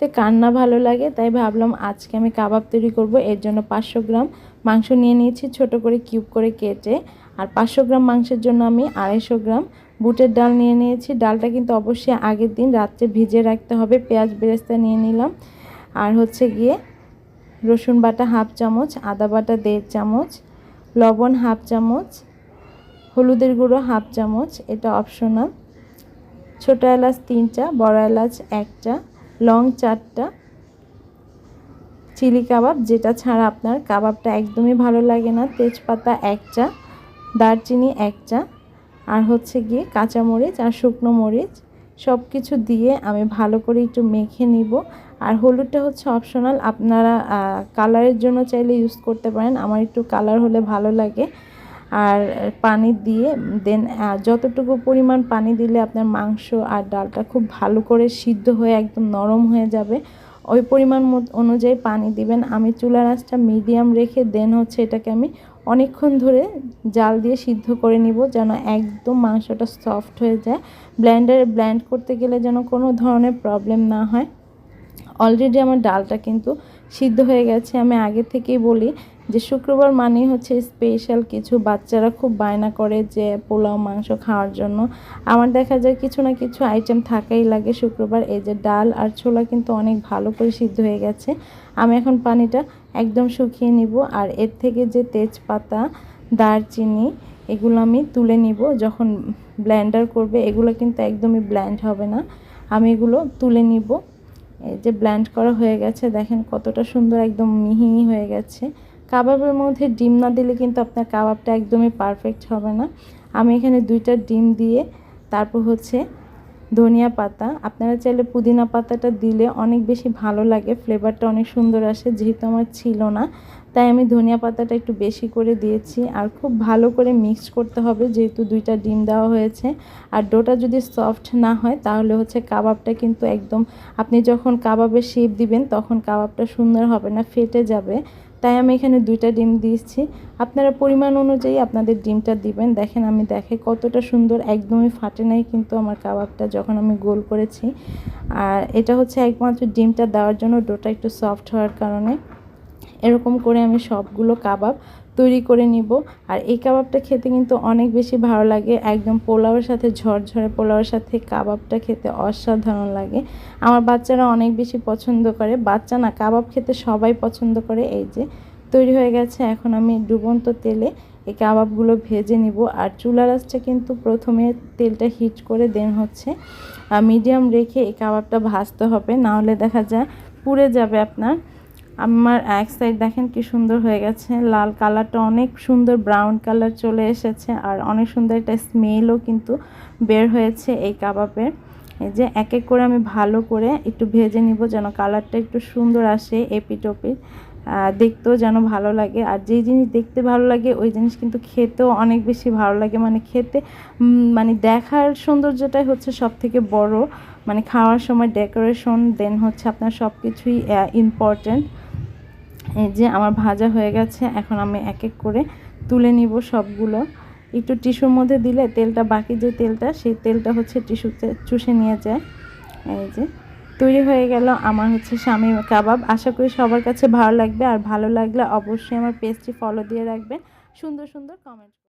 তে কান্না ভালো লাগে, তাই ভাবলাম আজকে আমি কাবাব তৈরি করব। এর জন্য পাঁচশো গ্রাম মাংস নিয়ে নিয়েছি, ছোট করে কিউব করে কেটে। আর পাঁচশো গ্রাম মাংসের জন্য আমি আড়াইশো গ্রাম বুটের ডাল নিয়ে নিয়েছি। ডালটা কিন্তু অবশ্যই আগের দিন রাত্রে ভিজিয়ে রাখতে হবে, পেঁয়াজ বেরেস্তা নিয়ে নিলাম। আর হচ্ছে গিয়ে রসুন বাটা হাফ চামচ, আদা বাটা দেড় চামচ, লবণ হাফ চামচ, হলুদের গুঁড়ো হাফ চামচ, এটা অপশনাল। ছোটো এলাচ তিনটা, বড় এলাচ একটা লং চারটা চিলি কাবাব, যেটা ছাড়া আপনার কাবাবটা একদমই ভালো লাগে না। তেজপাতা এক চা, দারচিনি এক চা, আর হচ্ছে গিয়ে কাঁচামরিচ আর শুকনো মরিচ সব কিছু দিয়ে আমি ভালো করে একটু মেখে নিব। আর হলুদটা হচ্ছে অপশনাল আপনারা কালারের জন্য চাইলে ইউজ করতে পারেন। আমার একটু কালার হলে ভালো লাগে। আর পানি দিয়ে দেন যতটুকু পরিমাণ পানি দিলে আপনার মাংস আর ডালটা খুব ভালো করে সিদ্ধ হয়ে একদম নরম হয়ে যাবে, ওই পরিমাণ অনুযায়ী পানি দিবেন। আমি চুলার আঁচটা মিডিয়াম রেখে দেন হচ্ছে এটাকে আমি অনেকক্ষণ ধরে জাল দিয়ে সিদ্ধ করে নিব যেন একদম মাংসটা সফট হয়ে যায়। ব্ল্যান্ডারে ব্ল্যান্ড করতে গেলে যেন কোনো ধরনের প্রবলেম না হয়। অলরেডি আমার ডালটা কিন্তু সিদ্ধ হয়ে গেছে। আমি আগে থেকেই বলি যে শুক্রবার মানেই হচ্ছে স্পেশাল কিছু। বাচ্চারা খুব বায়না করে যে পোলাও, মাংস খাওয়ার জন্য। আমার দেখা যায় কিছু না কিছু আইটেম থাকাই লাগে শুক্রবার। এই যে ডাল আর ছোলা কিন্তু অনেক ভালো করে সিদ্ধ হয়ে গেছে। আমি এখন পানিটা একদম শুকিয়ে নিব। আর এর থেকে যে তেজপাতা, দারচিনি, এগুলো আমি তুলে নিব। যখন ব্ল্যান্ডার করবে, এগুলো কিন্তু একদমই ব্ল্যান্ড হবে না। আমি এগুলো তুলে নিব। এই যে ব্ল্যান্ড করা হয়ে গেছে। দেখেন কতটা সুন্দর একদম মিহি হয়ে গেছে। কাবাবের মধ্যে ডিম না দিলে কিন্তু আপনার কাবাবটা একদমই পারফেক্ট হবে না। আমি এখানে দুইটা ডিম দিয়ে তারপর হচ্ছে ধনিয়া পাতা। আপনারা চাইলে পুদিনা পাতাটা দিলে অনেক বেশি ভালো লাগে ফ্লেভারটা অনেক সুন্দর আসে, যেহেতু আমার ছিল না। তাই আমি ধনিয়া পাতাটা একটু বেশি করে দিয়েছি আর খুব ভালো করে মিক্স করতে হবে, যেহেতু দুইটা ডিম দেওয়া হয়েছে। আর ডোটা যদি সফট না হয়, তাহলে হচ্ছে কাবাবটা কিন্তু একদম, আপনি যখন কাবাবের শেপ দিবেন, তখন কাবাবটা সুন্দর হবে না, ফেটে যাবে। তাই আমি এখানে দুইটা ডিম দিয়েছি। আপনারা পরিমাণ অনুযায়ী আপনাদের ডিমটা দিবেন। দেখেন আমি দেখে কতটা সুন্দর, একদমই ফাটে নাই কিন্তু আমার কাবাবটা যখন আমি গোল করেছি। আর এটা হচ্ছে একমাত্র ডিমটা দেওয়ার জন্য, ডোটা একটু সফট হওয়ার কারণে। এরকম করে আমি সবগুলো কাবাব তৈরি করে নিব। আর এই কাবাবটা খেতে কিন্তু অনেক বেশি ভালো লাগে। একদম পোলাওয়ের সাথে ঝরঝরে পোলাওয়ের সাথে কাবাবটা খেতে অসাধারণ লাগে। আমার বাচ্চারা অনেক বেশি পছন্দ করে। বাচ্চা না, কাবাব খেতে সবাই পছন্দ করে। এই যে, তৈরি হয়ে গেছে। এখন আমি ডুবন্ত তেলে এই কাবাবগুলো ভেজে নিব। আর চুলা রাসটা কিন্তু প্রথমে তেলটা হিট করে দেন হচ্ছে মিডিয়াম রেখে এই কাবাবটা ভাজতে হবে। নাহলে দেখা যায় পুড়ে যাবে আপনার। আমার এক সাইড দেখেন কি সুন্দর হয়ে গেছে। লাল কালারটা অনেক সুন্দর ব্রাউন কালার চলে এসেছে আর অনেক সুন্দর একটা স্মেলও কিন্তু বের হয়েছে এই কাবাবের এই যে এক এক করে আমি ভালো করে একটু ভেজে নিব যেন কালারটা একটু সুন্দর আসে এপিটোপির। দেখতেও যেন ভালো লাগে আর যেই জিনিস দেখতে ভালো লাগে ওই জিনিস কিন্তু খেতেও অনেক বেশি ভালো লাগে। মানে খেতে মানে দেখার সৌন্দর্যটাই হচ্ছে সব থেকে বড়। মানে খাওয়ার সময় ডেকোরেশন দেন হচ্ছে আপনার সব কিছুই ইম্পর্ট্যান্ট এই যে আমার ভাজা হয়ে গেছে, এখন আমি এক এক করে তুলে নিব সবগুলো। একটু টিস্যুর মধ্যে দিলে তেলটা, বাকি যে তেলটা, সেই তেলটা হচ্ছে টিস্যুতে চুষে নিয়ে যায়। এই যে তৈরি হয়ে গেল আমার হচ্ছে স্বামী কাবাব। আশা করি সবার কাছে ভালো লাগবে, আর ভালো লাগলে অবশ্যই আমার পেজটি ফলো দিয়ে রাখবেন। সুন্দর সুন্দর কমেন্ট